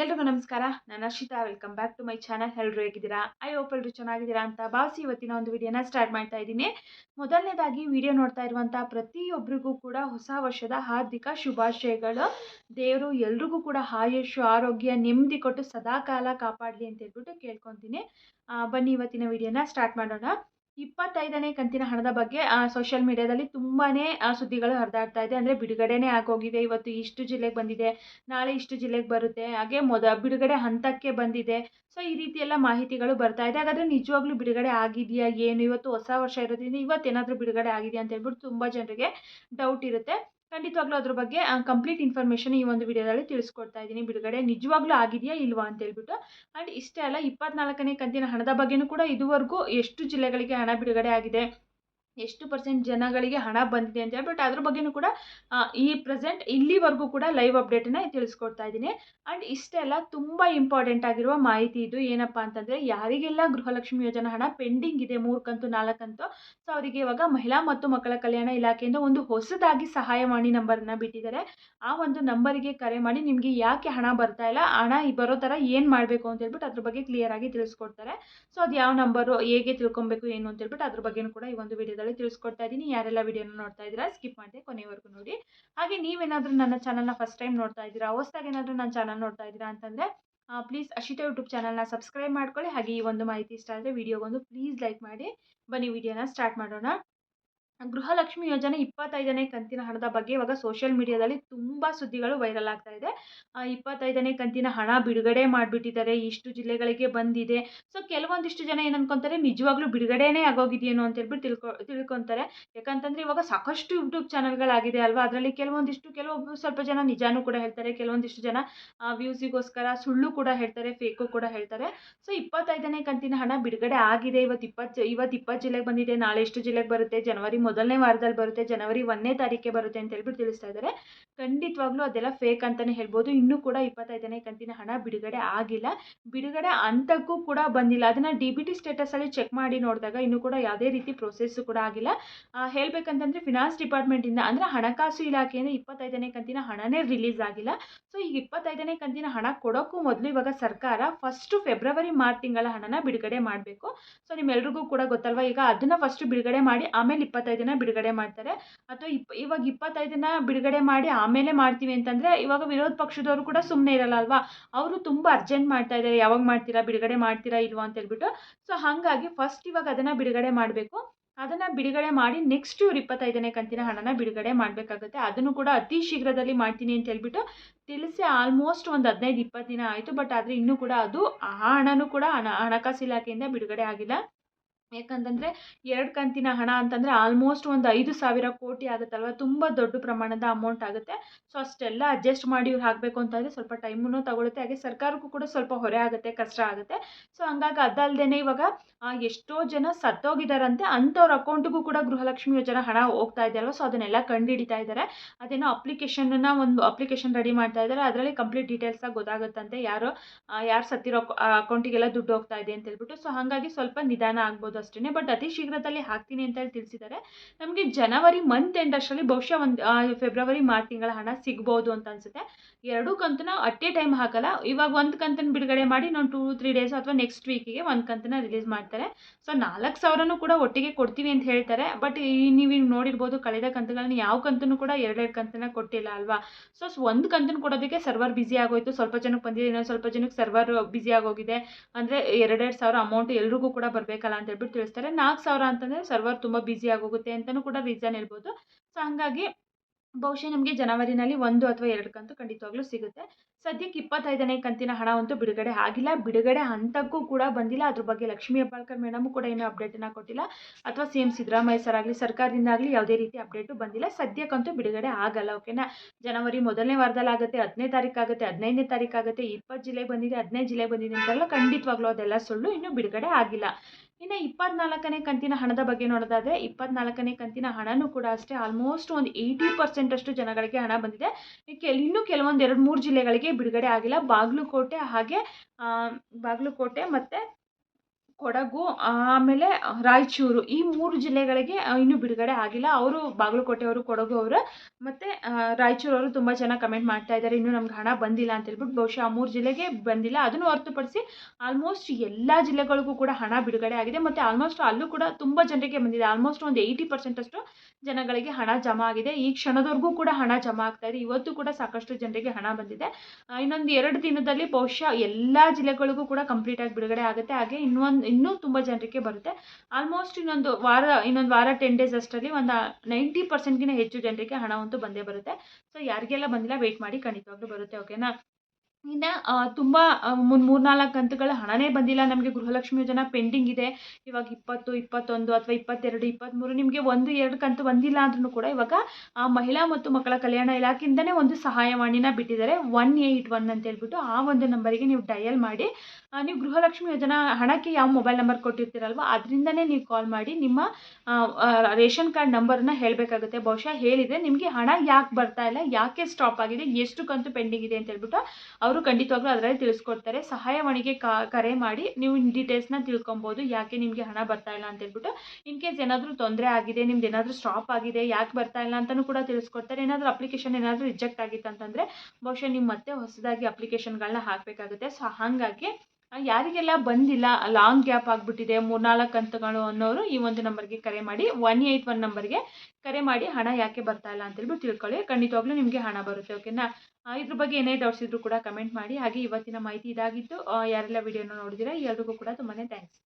ಎಲ್ರಿಗೂ ನಮಸ್ಕಾರ. ನಾನು Arshita welcome back to my channel ಎಲ್ಲರೂ ಹೇಗಿದ್ದೀರಾ? ಐ ಹೋಪ್ ಎಲ್ಲರೂ ಚೆನ್ನಾಗಿದ್ದೀರಾ ಅಂತ ಭಾವಿಸಿ ಇವತ್ತಿನ ಒಂದು ವಿಡಿಯೋನ ಸ್ಟಾರ್ಟ್ ಮಾಡ್ತಾ ಇದ್ದೀನಿ. ಮೊದಲನೇದಾಗಿ ವಿಡಿಯೋ ನೋಡ್ತಾ ಇರುವಂಥ ಪ್ರತಿಯೊಬ್ಬರಿಗೂ ಕೂಡ ಹೊಸ ವರ್ಷದ ಹಾರ್ದಿಕ ಶುಭಾಶಯಗಳು. ದೇವರು ಎಲ್ರಿಗೂ ಕೂಡ ಆಯುಷು, ಆರೋಗ್ಯ ನೆಮ್ಮದಿ ಕೊಟ್ಟು ಸದಾಕಾಲ ಕಾಪಾಡಲಿ ಅಂತ ಹೇಳ್ಬಿಟ್ಟು ಕೇಳ್ಕೊತೀನಿ. ಬನ್ನಿ ಇವತ್ತಿನ ವಿಡಿಯೋನ ಸ್ಟಾರ್ಟ್ ಮಾಡೋಣ. ಇಪ್ಪತ್ತೈದನೇ ಕಂತಿನ ಹಣದ ಬಗ್ಗೆ ಸೋಷಿಯಲ್ ಮೀಡಿಯಾದಲ್ಲಿ ತುಂಬಾ ಸುದ್ದಿಗಳು ಹರಿದಾಡ್ತಾ ಇದೆ. ಅಂದರೆ ಬಿಡುಗಡೆನೇ ಆಗೋಗಿದೆ. ಇವತ್ತು ಇಷ್ಟು ಜಿಲ್ಲೆಗೆ ಬಂದಿದೆ. ನಾಳೆ ಇಷ್ಟು ಜಿಲ್ಲೆಗೆ ಬರುತ್ತೆ. ಹಾಗೆ ಮೊದ, ಬಿಡುಗಡೆ ಹಂತಕ್ಕೆ ಬಂದಿದೆ. ಸೊ ಈ ರೀತಿ ಎಲ್ಲ ಮಾಹಿತಿಗಳು ಬರ್ತಾ ಇದೆ. ಹಾಗಾದರೆ ನಿಜವಾಗ್ಲೂ ಬಿಡುಗಡೆ ಆಗಿದೆಯಾ? ಏನು? ಇವತ್ತು ಹೊಸ ವರ್ಷ ಇರೋದ್ರಿಂದ ಇವತ್ತೇನಾದರೂ ಬಿಡುಗಡೆ ಆಗಿದೆಯಾ ಅಂತ ಹೇಳ್ಬಿಟ್ಟು ತುಂಬ ಜನರಿಗೆ ಡೌಟ್ ಇರುತ್ತೆ. ಖಂಡಿತವಾಗ್ಲೂ ಅದ್ರ ಬಗ್ಗೆ ಕಂಪ್ಲೀಟ್ ಇನ್ಫಾರ್ಮೇಷನ್ ಈ ಒಂದು ವಿಡಿಯೋದಲ್ಲಿ ತಿಳಿಸ್ಕೊಡ್ತಾ ಇದ್ದೀನಿ. ಬಿಡುಗಡೆ ನಿಜವಾಗ್ಲೂ ಆಗಿದೆಯಾ ಇಲ್ವಾ ಅಂತ ಹೇಳ್ಬಿಟ್ಟು. ಆ್ಯಂಡ್ ಇಷ್ಟೇ ಅಲ್ಲ, ಇಪ್ಪತ್ನಾಲ್ಕನೇ ಕಂತಿನ ಹಣದ ಬಗ್ಗೆಯೂ ಕೂಡ ಇದುವರೆಗೂ ಎಷ್ಟು ಜಿಲ್ಲೆಗಳಿಗೆ ಹಣ ಬಿಡುಗಡೆ ಆಗಿದೆ. ಎಷ್ಟು ಪರ್ಸೆಂಟ್ ಜನಗಳಿಗೆ ಹಣ ಬಂದಿದೆ ಅಂತ ಬಟ್ ಅದ್ರ ಬಗ್ಗೆನೂ ಕೂಡ ಈ ಪ್ರೆಸೆಂಟ್ ಇಲ್ಲಿವರೆಗೂ ಕೂಡ ಲೈವ್ ಅಪ್ಡೇಟನ್ನ ತಿಳಿಸ್ಕೊಡ್ತಾ ಇದ್ದೀನಿ. ಆ್ಯಂಡ್ ಇಷ್ಟೆಲ್ಲ ತುಂಬ ಇಂಪಾರ್ಟೆಂಟ್ ಆಗಿರುವ ಮಾಹಿತಿ ಇದು. ಏನಪ್ಪ ಅಂತಂದರೆ, ಯಾರಿಗೆಲ್ಲ ಗೃಹಲಕ್ಷ್ಮಿ ಯೋಜನಾ ಹಣ ಪೆಂಡಿಂಗ್ ಇದೆ ಮೂರು ಕಂತು ನಾಲ್ಕು ಸೊ ಅವರಿಗೆ ಇವಾಗ ಮಹಿಳಾ ಮತ್ತು ಮಕ್ಕಳ ಕಲ್ಯಾಣ ಇಲಾಖೆಯಿಂದ ಒಂದು ಹೊಸದಾಗಿ ಸಹಾಯವಾಣಿ ನಂಬರನ್ನು ಬಿಟ್ಟಿದ್ದಾರೆ. ಆ ಒಂದು ನಂಬರಿಗೆ ಕರೆ ಮಾಡಿ ನಿಮಗೆ ಯಾಕೆ ಹಣ ಬರ್ತಾ ಇಲ್ಲ, ಹಣ ಬರೋ ಥರ ಏನು ಮಾಡಬೇಕು ಅಂತ ಹೇಳ್ಬಿಟ್ಟು ಅದ್ರ ಬಗ್ಗೆ ಕ್ಲಿಯರ್ ಆಗಿ ತಿಳಿಸ್ಕೊಡ್ತಾರೆ. ಸೊ ಅದು ಯಾವ ನಂಬರು ಹೇಗೆ ತಿಳ್ಕೊಬೇಕು, ಏನು ಅಂತ ಹೇಳ್ಬಿಟ್ಟು ಅದ್ರ ಬಗ್ಗೆನೂ ಕೂಡ ಈ ಒಂದು ವಿಡಿಯೋದಲ್ಲಿ ತಿಳಿಸ್ಕೊಡ್ತಾ ಇದ್ದೀನಿ ಯಾರೆಲ್ಲ ವಿಡಿಯೋನ ನೋಡ್ತಾ ಇದ್ದೀರಾ ಸ್ಕಿಪ್ ಮಾಡಿದೆ ಕೊನೆವರೆಗೂ ನೋಡಿ. ಹಾಗೆ ನೀವೇನಾದರೂ ನನ್ನ ಚಾನಲ್ನ ಫಸ್ಟ್ ಟೈಮ್ ನೋಡ್ತಾ ಇದ್ದೀರಾ, ಹೊಸ್ದಾಗಿ ಏನಾದರೂ ನನ್ನ ಚಾನಲ್ ನೋಡ್ತಾ ಇದ್ದೀರಾ ಅಂತಂದರೆ ಪ್ಲೀಸ್ ಅಶಿತ ಯೂಟ್ಯೂಬ್ ಚಾನಲ್ನ ಸಬ್ಸ್ಕ್ರೈಬ್ ಮಾಡ್ಕೊಳ್ಳಿ. ಹಾಗೆ ಈ ಒಂದು ಮಾಹಿತಿ ಇಷ್ಟ ಆದರೆ ವಿಡಿಯೋಗೊಂದು ಪ್ಲೀಸ್ ಲೈಕ್ ಮಾಡಿ. ಬನ್ನಿ, ವಿಡಿಯೋನ ಸ್ಟಾರ್ಟ್ ಮಾಡೋಣ. ಗೃಹಲಕ್ಷ್ಮಿ ಯೋಜನೆ ಇಪ್ಪತ್ತೈದನೇ ಕಂತಿನ ಹಣದ ಬಗ್ಗೆ ಇವಾಗ ಸೋಷಿಯಲ್ ಮೀಡಿಯಾದಲ್ಲಿ ತುಂಬ ಸುದ್ದಿಗಳು ವೈರಲ್ ಆಗ್ತಾ ಇದೆ. ಇಪ್ಪತ್ತೈದನೇ ಕಂತಿನ ಹಣ ಬಿಡುಗಡೆ ಮಾಡಿಬಿಟ್ಟಿದ್ದಾರೆ. ಇಷ್ಟು ಜಿಲ್ಲೆಗಳಿಗೆ ಬಂದಿದೆ. ಸೊ ಕೆಲವೊಂದಿಷ್ಟು ಜನ ಏನು ನಿಜವಾಗ್ಲೂ ಬಿಡುಗಡೆನೇ ಆಗೋಗಿದೆಯೇನೋ ಅಂತ ಹೇಳ್ಬಿಟ್ಟು ತಿಳ್ಕೊ, ತಿಳ್ಕೊತಾರೆ. ಯಾಕಂತಂದರೆ ಇವಾಗ ಸಾಕಷ್ಟು ಯೂಟ್ಯೂಬ್ ಚಾನಲ್ಗಳಾಗಿದೆ ಅಲ್ವಾ? ಅದರಲ್ಲಿ ಕೆಲವೊಂದಿಷ್ಟು ಕೆಲವೊಬ್ಬರು ಸ್ವಲ್ಪ ಜನ ನಿಜಾನೂ ಕೂಡ ಹೇಳ್ತಾರೆ. ಕೆಲವೊಂದಿಷ್ಟು ಜನ ವ್ಯೂಸಿಗೋಸ್ಕರ ಸುಳ್ಳು ಕೂಡ ಹೇಳ್ತಾರೆ ಫೇಕು ಕೂಡ ಹೇಳ್ತಾರೆ. ಸೊ ಇಪ್ಪತ್ತೈದನೇ ಕಂತಿನ ಹಣ ಬಿಡುಗಡೆ ಆಗಿದೆ. ಇವತ್ತು ಇಪ್ಪತ್ತು ಇವತ್ತು ಇಪ್ಪತ್ತು ಜಿಲ್ಲೆಗೆ ಬಂದಿದೆ. ನಾಳೆ ಎಷ್ಟು ಜಿಲ್ಲೆಗೆ ಬರುತ್ತೆ. ಜನವರಿ ಮೊದಲನೇ ವಾರದಲ್ಲಿ ಬರುತ್ತೆ, ಜನವರಿ ಒಂದನೇ ತಾರೀಕೆ ಬರುತ್ತೆ ಅಂತ ಹೇಳ್ಬಿಟ್ಟು ತಿಳಿಸ್ತಾ ಇದ್ದಾರೆ. ಖಂಡಿತವಾಗ್ಲೂ ಅದೆಲ್ಲ ಫೇಕ್ ಅಂತಲೇ ಹೇಳ್ಬೋದು. ಇನ್ನೂ ಕೂಡ ಇಪ್ಪತ್ತೈದನೇ ಕಂತಿನ ಹಣ ಬಿಡುಗಡೆ ಆಗಿಲ್ಲ. ಬಿಡುಗಡೆ ಹಂತಕ್ಕೂ ಕೂಡ ಬಂದಿಲ್ಲ. ಅದನ್ನು ಡಿ ಬಿ ಟಿ ಸ್ಟೇಟಸಲ್ಲಿ ಚೆಕ್ ಮಾಡಿ ನೋಡಿದಾಗ ಇನ್ನೂ ಕೂಡ ಯಾವುದೇ ರೀತಿ ಪ್ರೊಸೆಸ್ಸು ಕೂಡ ಆಗಿಲ್ಲ. ಹೇಳ್ಬೇಕಂತಂದ್ರೆ ಫಿನಾನ್ಸ್ ಡಿಪಾರ್ಟ್ಮೆಂಟಿಂದ ಅಂದರೆ ಹಣಕಾಸು ಇಲಾಖೆಯಿಂದ ಇಪ್ಪತ್ತೈದನೇ ಕಂತಿನ ಹಣನೇ ರಿಲೀಸ್ ಆಗಿಲ್ಲ. ಸೊ ಈಗ ಇಪ್ಪತ್ತೈದನೇ ಕಂತಿನ ಹಣ ಕೊಡೋಕ್ಕೂ ಮೊದಲು ಇವಾಗ ಸರ್ಕಾರ ಫಸ್ಟು ಫೆಬ್ರವರಿ ಮಾರ್ಚ್ ತಿಂಗಳ ಹಣನ ಬಿಡುಗಡೆ ಮಾಡಬೇಕು. ಸೊ ನಿಮ್ಮೆಲ್ರಿಗೂ ಕೂಡ ಗೊತ್ತಲ್ವಾ? ಈಗ ಅದನ್ನು ಫಸ್ಟ್ ಬಿಡುಗಡೆ ಮಾಡಿ ಆಮೇಲೆ ಇಪ್ಪತ್ತೈದನ ಬಿಡುಗಡೆ ಮಾಡ್ತಾರೆ. ಅಥವಾ ಇಪ್ ಇವಾಗ ಇಪ್ಪತ್ತೈದನ ಬಿಡುಗಡೆ ಮಾಡಿ ಆಮೇಲೆ ಮಾಡ್ತೀವಿ ಅಂತಂದರೆ ಇವಾಗ ವಿರೋಧ ಪಕ್ಷದವರು ಕೂಡ ಸುಮ್ಮನೆ ಇರಲ್ಲ ಅಲ್ವಾ? ಅವರು ತುಂಬ ಅರ್ಜೆಂಟ್ ಮಾಡ್ತಾ ಇದ್ದಾರೆ ಯಾವಾಗ ಮಾಡ್ತೀರಾ? ಬಿಡುಗಡೆ ಮಾಡ್ತೀರಾ? ಇಲ್ವಾ? ಅಂತ ಹೇಳ್ಬಿಟ್ಟು. ಸೊ ಹಾಗಾಗಿ ಫಸ್ಟ್ ಇವಾಗ ಅದನ್ನು ಬಿಡುಗಡೆ ಮಾಡಬೇಕು. ಅದನ್ನು ಬಿಡುಗಡೆ ಮಾಡಿ ನೆಕ್ಸ್ಟ್ ಇವ್ರು ಇಪ್ಪತ್ತೈದನೇ ಕಂತಿನ ಹಣನ ಬಿಡುಗಡೆ ಮಾಡಬೇಕಾಗುತ್ತೆ. ಅದನ್ನು ಕೂಡ ಅತಿ ಶೀಘ್ರದಲ್ಲಿ ಮಾಡ್ತೀನಿ ಅಂತ ಹೇಳ್ಬಿಟ್ಟು ತಿಳಿಸಿ ಆಲ್ಮೋಸ್ಟ್ ಒಂದು ಹದಿನೈದು, ಇಪ್ಪತ್ತು ದಿನ ಆಯಿತು. ಬಟ್ ಆದರೆ ಇನ್ನೂ ಕೂಡ ಅದು ಆ ಹಣನೂ ಕೂಡ ಹಣ, ಹಣಕಾಸು ಇಲಾಖೆಯಿಂದ ಬಿಡುಗಡೆ ಆಗಿಲ್ಲ. ಯಾಕಂತಂದರೆ ಎರಡು ಕಂತಿನ ಹಣ ಅಂತಂದರೆ ಆಲ್ಮೋಸ್ಟ್ ಒಂದು ಐದು ಸಾವಿರ ಕೋಟಿ ಆಗುತ್ತಲ್ವ? ತುಂಬ ದೊಡ್ಡ ಪ್ರಮಾಣದ ಅಮೌಂಟ್ ಆಗುತ್ತೆ. ಸೊ ಅಷ್ಟೆಲ್ಲ ಅಡ್ಜಸ್ಟ್ ಮಾಡಿ ಇವ್ರು ಹಾಕಬೇಕು ಅಂತಂದರೆ ಸ್ವಲ್ಪ ಟೈಮನ್ನು ತಗೊಳುತ್ತೆ. ಹಾಗೆ ಸರ್ಕಾರಕ್ಕೂ ಕೂಡ ಸ್ವಲ್ಪ ಹೊರೆ ಆಗುತ್ತೆ, ಕಷ್ಟ ಆಗುತ್ತೆ. ಸೊ ಹಂಗಾಗಿ ಅದಲ್ದೇ ಇವಾಗ ಎಷ್ಟೋ ಜನ ಸತ್ತೋಗಿದಾರಂತೆ. ಅಂಥವ್ರ ಅಕೌಂಟಿಗೂ ಕೂಡ ಗೃಹಲಕ್ಷ್ಮಿ ಯೋಜನೆ ಹಣ ಹೋಗ್ತಾ ಇದೆ ಅಲ್ವಾ? ಸೊ ಅದನ್ನೆಲ್ಲ ಕಂಡುಹಿಡಿತಾ ಇದ್ದಾರೆ ಅದೇನೋ ಅಪ್ಲಿಕೇಶನ್ನ ಒಂದು ಅಪ್ಲಿಕೇಶನ್ ರೆಡಿ ಮಾಡ್ತಾ ಇದ್ದಾರೆ ಅದರಲ್ಲಿ ಕಂಪ್ಲೀಟ್ ಡೀಟೇಲ್ಸಾಗಿ ಗೊತ್ತಾಗುತ್ತಂತೆ. ಯಾರು ಯಾರು ಸತ್ತಿರೋ ಅಕೌಂಟಿಗೆಲ್ಲ ದುಡ್ಡು ಹೋಗ್ತಾ ಇದೆ ಅಂತ ಹೇಳ್ಬಿಟ್ಟು. ಸೊ ಹಾಗಾಗಿ ಸ್ವಲ್ಪ ನಿಧಾನ ಆಗ್ಬೋದು ಅಷ್ಟೇ ಬಟ್ ಅತಿ ಶೀಘ್ರದಲ್ಲಿ ಹಾಕ್ತೀನಿ ಅಂತ ಹೇಳಿ ತಿಳಿಸಿದ್ದಾರೆ. ನಮಗೆ ಜನವರಿ ಮಂತ್ ಎಂಡ್ ಅಷ್ಟರಲ್ಲಿ ಬಹುಶಃ ಒಂದು ಫೆಬ್ರವರಿ ಮಾರ್ಚ್ ತಿಂಗಳ ಹಣ ಸಿಗ್ಬೋದು ಅಂತ ಅನ್ಸುತ್ತೆ. ಎರಡೂ ಕಂತನ ಅಟ್ ಎ ಟೈಮ್ ಹಾಕಲ್ಲ. ಇವಾಗ ಒಂದು ಕಂತನ್ನು ಬಿಡುಗಡೆ ಮಾಡಿ ನಾನು ಟೂ ತ್ರೀ ಡೇಸ್ ಅಥವಾ ನೆಕ್ಸ್ಟ್ ವೀಕಿಗೆ ಒಂದು ಕಂತನ್ನ ರಿಲೀಸ್ ಮಾಡ್ತಾರೆ. ಸೊ ನಾಲ್ಕು ಸಾವಿರನೂ ಕೂಡ ಒಟ್ಟಿಗೆ ಕೊಡ್ತೀವಿ ಅಂತ ಹೇಳ್ತಾರೆ. ಬಟ್ ಈ, ನೀವು ನೋಡಿರ್ಬೋದು ಕಳೆದ ಕಂತುಗಳನ್ನ ಯಾವ ಕಂತನ್ನು ಕೂಡ ಎರಡೆರಡು ಕಂತನ್ನ ಕೊಟ್ಟಿಲ್ಲ ಅಲ್ವಾ? ಸೊ, ಒಂದು ಕಂತನ್ನು ಕೊಡೋದಕ್ಕೆ ಸರ್ವರ್ ಬ್ಯುಸಿ ಆಗೋಯ್ತು. ಸ್ವಲ್ಪ ಜನಕ್ಕೆ ಬಂದಿದೆ, ಇನ್ನೊಂದು ಸ್ವಲ್ಪ ಜನಕ್ಕೆ ಸರ್ವರ್ ಬ್ಯುಸಿ ಆಗೋಗಿದೆ. ಅಂದರೆ ಎರಡೆರಡು ಸಾವಿರ ಅಮೌಂಟ್ ಎಲ್ರಿಗೂ ಕೂಡ ಬರಬೇಕಲ್ಲ ಅಂತ ಹೇಳ್ಬಿಟ್ಟು ತಿಳಿಸ್ತಾರೆ. ನಾಲ್ಕು ಸಾವಿರ ಅಂತಂದರೆ ಸರ್ವರ್ ತುಂಬ ಬ್ಯುಸಿ ಆಗೋಗುತ್ತೆ ಅಂತಲೂ ಕೂಡ ರೀಸನ್ ಹೇಳ್ಬೋದು. ಸೊ ಹಾಗಾಗಿ ಬಹುಶಃ ನಿಮಗೆ ಜನವರಿನಲ್ಲಿ ಒಂದು ಅಥವಾ ಎರಡು ಕಂತು ಖಂಡಿತವಾಗ್ಲೂ ಸಿಗುತ್ತೆ. ಸದ್ಯಕ್ಕೆ ಇಪ್ಪತ್ತೈದನೇ ಕಂತಿನ ಹಣ ಅಂತೂ ಬಿಡುಗಡೆ ಆಗಿಲ್ಲ. ಬಿಡುಗಡೆ ಹಂತಕ್ಕೂ ಕೂಡ ಬಂದಿಲ್ಲ. ಅದ್ರ ಬಗ್ಗೆ ಲಕ್ಷ್ಮೀ ಹೆಬ್ಬಾಳ್ಕರ್ ಮೇಡಮು ಕೂಡ ಏನೂ ಅಪ್ಡೇಟನ್ನು ಕೊಟ್ಟಿಲ್ಲ. ಅಥವಾ ಸಿ ಎಂ ಸಿದ್ದರಾಮಯ್ಯ ಸರ್ ಆಗಲಿ ಸರ್ಕಾರದಿಂದ ಆಗಲಿ ಯಾವುದೇ ರೀತಿ ಅಪ್ಡೇಟು ಬಂದಿಲ್ಲ. ಸದ್ಯಕ್ಕಂತೂ ಬಿಡುಗಡೆ ಆಗಲ್ಲ ಓಕೆನಾ ಜನವರಿ ಮೊದಲನೇ ವಾರದಲ್ಲಿ ಆಗುತ್ತೆ, ಹದಿನೈದು ತಾರೀಕು ಆಗುತ್ತೆ, ಹದಿನೈದನೇ ತಾರೀಕು ಆಗುತ್ತೆ, ಇಪ್ಪತ್ತು ಜಿಲ್ಲೆ ಬಂದಿದೆ, ಹದಿನೈದು ಜಿಲ್ಲೆ ಬಂದಿದೆ ಅಂತೆಲ್ಲ ಖಂಡಿತವಾಗ್ಲೂ ಅದೆಲ್ಲ ಸುಳ್ಳು ಇನ್ನೂ ಬಿಡುಗಡೆ ಆಗಿಲ್ಲ. ಇನ್ನು ಇಪ್ಪತ್ನಾಲ್ಕನೇ ಕಂತಿನ ಹಣದ ಬಗ್ಗೆ ನೋಡೋದಾದರೆ, ಇಪ್ಪತ್ನಾಲ್ಕನೇ ಕಂತಿನ ಹಣನೂ ಕೂಡ ಅಷ್ಟೇ ಆಲ್ಮೋಸ್ಟ್ ಒಂದು ಏಯ್ಟಿ ಪರ್ಸೆಂಟ್ ಅಷ್ಟು ಜನಗಳಿಗೆ ಹಣ ಬಂದಿದೆ. ಕೆಲ, ಇನ್ನೂ ಕೆಲವೊಂದು ಎರಡು ಮೂರು ಜಿಲ್ಲೆಗಳಿಗೆ ಬಿಡುಗಡೆ ಆಗಿಲ್ಲ. ಬಾಗಲಕೋಟೆ ಹಾಗೆ ಬಾಗಲಕೋಟೆ ಮತ್ತು ಕೊಡಗು, ಆಮೇಲೆ ರಾಯಚೂರು. ಈ ಮೂರು ಜಿಲ್ಲೆಗಳಿಗೆ ಇನ್ನೂ ಬಿಡುಗಡೆ ಆಗಿಲ್ಲ. ಅವರು ಬಾಗಲಕೋಟೆ ಅವರು, ಕೊಡಗು ಅವರು. ಮತ್ತು ರಾಯಚೂರು ಅವರು ತುಂಬ ಜನ ಕಮೆಂಟ್ ಮಾಡ್ತಾ ಇದ್ದಾರೆ. ಇನ್ನೂ ನಮ್ಗೆ ಹಣ ಬಂದಿಲ್ಲ ಅಂತ ಹೇಳ್ಬಿಟ್ಟು ಬಹುಶಃ ಆ ಮೂರು ಜಿಲ್ಲೆಗೆ ಬಂದಿಲ್ಲ. ಅದನ್ನು ಹೊರತುಪಡಿಸಿ ಆಲ್ಮೋಸ್ಟ್ ಎಲ್ಲ ಜಿಲ್ಲೆಗಳಿಗೂ ಕೂಡ ಹಣ ಬಿಡುಗಡೆ ಆಗಿದೆ. ಮತ್ತು ಆಲ್ಮೋಸ್ಟ್ ಅಲ್ಲೂ ಕೂಡ ತುಂಬ ಜನರಿಗೆ ಬಂದಿದೆ. ಆಲ್ಮೋಸ್ಟ್ ಒಂದು ಏಯ್ಟಿ ಪರ್ಸೆಂಟಷ್ಟು ಜನಗಳಿಗೆ ಹಣ ಜಮಾ ಆಗಿದೆ. ಈ ಕ್ಷಣದವರೆಗೂ ಕೂಡ ಹಣ ಜಮಾ ಆಗ್ತಾ ಇದೆ. ಇವತ್ತು ಕೂಡ ಸಾಕಷ್ಟು ಜನರಿಗೆ ಹಣ ಬಂದಿದೆ. ಇನ್ನೊಂದು ಎರಡು ದಿನದಲ್ಲಿ ಬಹುಶಃ ಎಲ್ಲ ಜಿಲ್ಲೆಗಳಿಗೂ ಕೂಡ ಕಂಪ್ಲೀಟಾಗಿ ಬಿಡುಗಡೆ ಆಗುತ್ತೆ. ಹಾಗೆ ಇನ್ನೊಂದು ಇನ್ನೂ ತುಂಬ ಜನರಿಗೆ ಬರುತ್ತೆ. ಆಲ್ಮೋಸ್ಟ್ ಇನ್ನೊಂದು ವಾರ ಇನ್ನೊಂದು ವಾರ ಟೆನ್ ಡೇಸ್ ಅಷ್ಟರಲ್ಲಿ ಒಂದು ನೈಂಟಿ ಪರ್ಸೆಂಟ್ಗಿಂತ ಹೆಚ್ಚು ಜನರಿಗೆ ಹಣವಂತೂ ಬಂದೇ ಬರುತ್ತೆ. ಸೊ ಯಾರಿಗೆಲ್ಲ ಬಂದಿಲ್ಲ ವೆಯ್ಟ್ ಮಾಡಿ ಖಂಡಿತವಾಗ್ಲೂ ಬರುತ್ತೆ ಓಕೆನಾ ಇನ್ನು ತುಂಬ ಮುನ್, ಮೂರ್ನಾಲ್ಕು ಕಂತುಗಳ ಹಣನೇ ಬಂದಿಲ್ಲ. ನಮಗೆ ಗೃಹಲಕ್ಷ್ಮಿ ಯೋಜನಾ ಪೆಂಡಿಂಗ್ ಇದೆ. ಇವಾಗ ಇಪ್ಪತ್ತು, ಇಪ್ಪತ್ತೊಂದು ಅಥವಾ ಇಪ್ಪತ್ತೆರಡು ಇಪ್ಪತ್ತ್ಮೂರು ನಿಮಗೆ ಒಂದು, ಎರಡು ಕಂತು ಬಂದಿಲ್ಲ ಅಂದ್ರೂ ಕೂಡ ಇವಾಗ, ಆ, ಮಹಿಳಾ ಮತ್ತು ಮಕ್ಕಳ ಕಲ್ಯಾಣ ಇಲಾಖೆಯಿಂದನೇ ಒಂದು ಸಹಾಯವಾಣಿನ ಬಿಟ್ಟಿದ್ದಾರೆ. ಒನ್ ಏಯ್ಟ್ ಒನ್ ಅಂತ ಹೇಳ್ಬಿಟ್ಟು ಆ ಒಂದು ನಂಬರಿಗೆ ನೀವು ಡಯಲ್ ಮಾಡಿ ನೀವು ಗೃಹಲಕ್ಷ್ಮಿ ಯೋಜನಾ ಹಣಕ್ಕೆ ಯಾವ ಮೊಬೈಲ್ ನಂಬರ್ ಕೊಟ್ಟಿರ್ತೀರಲ್ವ, ಅದರಿಂದನೇ ನೀವು ಕಾಲ್ ಮಾಡಿ ನಿಮ್ಮ ರೇಷನ್ ಕಾರ್ಡ್ ನಂಬರನ್ನ ಹೇಳಬೇಕಾಗುತ್ತೆ. ಬಹುಶಃ ಹೇಳಿದರೆ ನಿಮಗೆ ಹಣ ಯಾಕೆ ಬರ್ತಾ ಇಲ್ಲ, ಯಾಕೆ ಸ್ಟಾಪ್ ಆಗಿದೆ, ಎಷ್ಟು ಕಂತು ಪೆಂಡಿಂಗ್ ಇದೆ ಅಂತ ಹೇಳ್ಬಿಟ್ಟು ಅವರು ಖಂಡಿತವಾಗ್ಲೂ ಅದರಲ್ಲಿ ತಿಳಿಸ್ಕೊಡ್ತಾರೆ. ಸಹಾಯವಾಣಿಗೆ ಕರೆ ಮಾಡಿ ನೀವು ಡೀಟೇಲ್ಸ್ನ ತಿಳ್ಕೊಬೋದು. ಯಾಕೆ ನಿಮಗೆ ಹಣ ಬರ್ತಾ ಇಲ್ಲ ಅಂತ ಹೇಳ್ಬಿಟ್ಟು ಇನ್ ಕೇಸ್ ಏನಾದರೂ ತೊಂದರೆ ಆಗಿದೆ, ನಿಮ್ದು ಏನಾದರೂ ಸ್ಟಾಪ್ ಆಗಿದೆ, ಯಾಕೆ ಬರ್ತಾ ಇಲ್ಲ ಅಂತಲೂ ಕೂಡ ತಿಳಿಸ್ಕೊಡ್ತಾರೆ. ಏನಾದರೂ ಅಪ್ಲಿಕೇಶನ್ ಏನಾದರೂ ರಿಜೆಕ್ಟ್ ಆಗಿತ್ತು ಅಂತಂದರೆ ಬಹುಶಃ ನೀವು ಮತ್ತೆ ಹೊಸದಾಗಿ ಅಪ್ಲಿಕೇಶನ್ಗಳನ್ನ ಹಾಕಬೇಕಾಗುತ್ತೆ. ಸೊ ಹಾಗಾಗಿ ಯಾರಿಗೆಲ್ಲ ಬಂದಿಲ್ಲ ಲಾಂಗ್ ಗ್ಯಾಪ್ ಆಗಿಬಿಟ್ಟಿದೆ, ಮೂರ್ನಾಲ್ಕು ಕಂತುಗಳು ಅನ್ನೋರು ಈ ಒಂದು ನಂಬರ್ಗೆ ಕರೆ ಮಾಡಿ ಒನ್ ಏಯ್ಟ್ ಒನ್ ನಂಬರ್ಗೆ ಕರೆ ಮಾಡಿ ಹಣ ಯಾಕೆ ಬರ್ತಾ ಇಲ್ಲ ಅಂತೇಳ್ಬಿಟ್ಟು ತಿಳ್ಕೊಳ್ಳಿ. ಖಂಡಿತವಾಗ್ಲೂ ನಿಮಗೆ ಹಣ ಬರುತ್ತೆ ಓಕೆನಾ ಇದ್ರ ಬಗ್ಗೆ ಏನೇ ಡೌಟ್ಸ್ ಇದ್ರೂ ಕೂಡ ಕಮೆಂಟ್ ಮಾಡಿ. ಹಾಗೆ ಇವತ್ತಿನ ಮಾಹಿತಿ ಇದಾಗಿತ್ತು ಯಾರೆಲ್ಲ ವಿಡಿಯೋನ ನೋಡಿದಿರ ಎಲ್ರಿಗೂ ಕೂಡ ತುಂಬಾ ಥ್ಯಾಂಕ್ಸ್